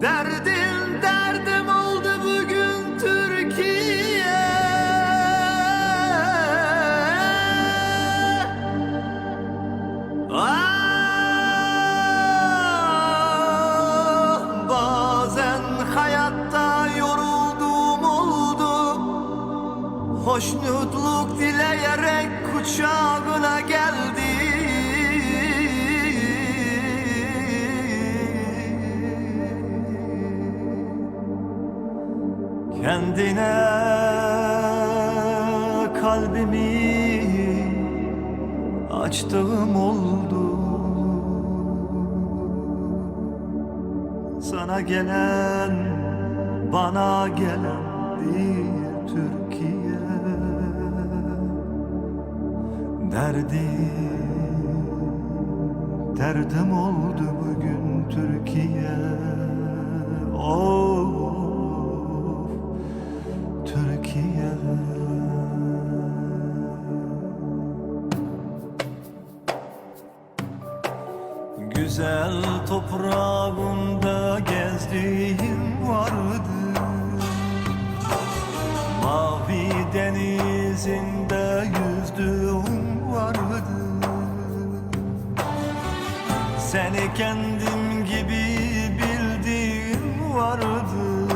Derdin derdim oldu bugün Türkiye. Ah bazen hayatta yorulduğum oldu. Hoşnutluk dileyerek kucağına gel Kendine kalbimi açtığım oldu. Sana gelen bana gelen bir Türkiye. Derdim derdim oldu bugün Türkiye. Of Güzel toprağında gezdiğim vardı. Mavi denizinde yüzdüğüm vardı. Seni kendim gibi bildiğim vardı.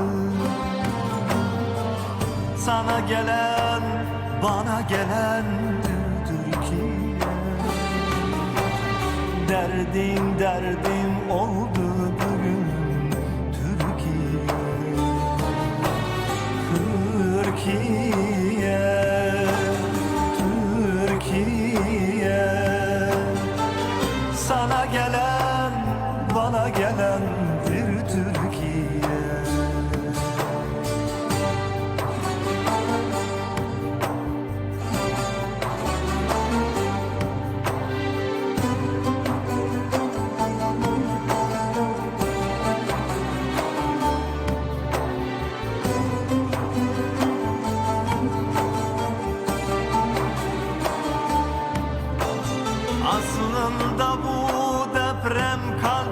Sana gelen, bana gelen Derdin derdim oldu bugün Türkiye. Türkiye. Türkiye Sana gelen bana gelen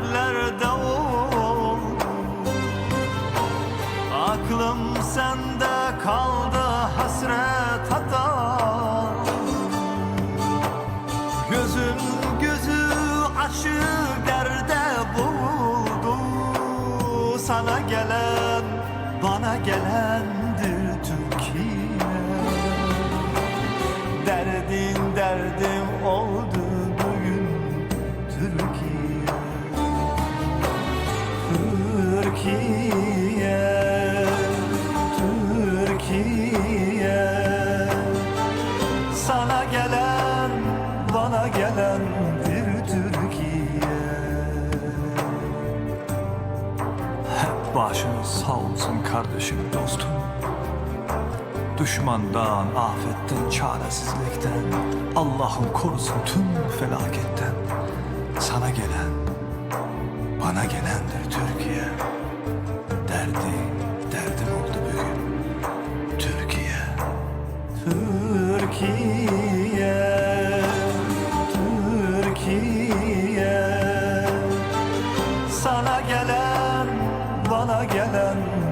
kalplerde oldu Aklım sende kaldı hasret hata Gözüm gözü açık derde buldu. Sana gelen bana gelendir Türkiye. Derdin bir Türkiye. Hep başınız sağ olsun kardeşim dostum. Düşmandan, afetten, çaresizlikten Allah'ım korusun tüm felaketten. Sana gelen, bana gelen Sana gelen, bana gelen.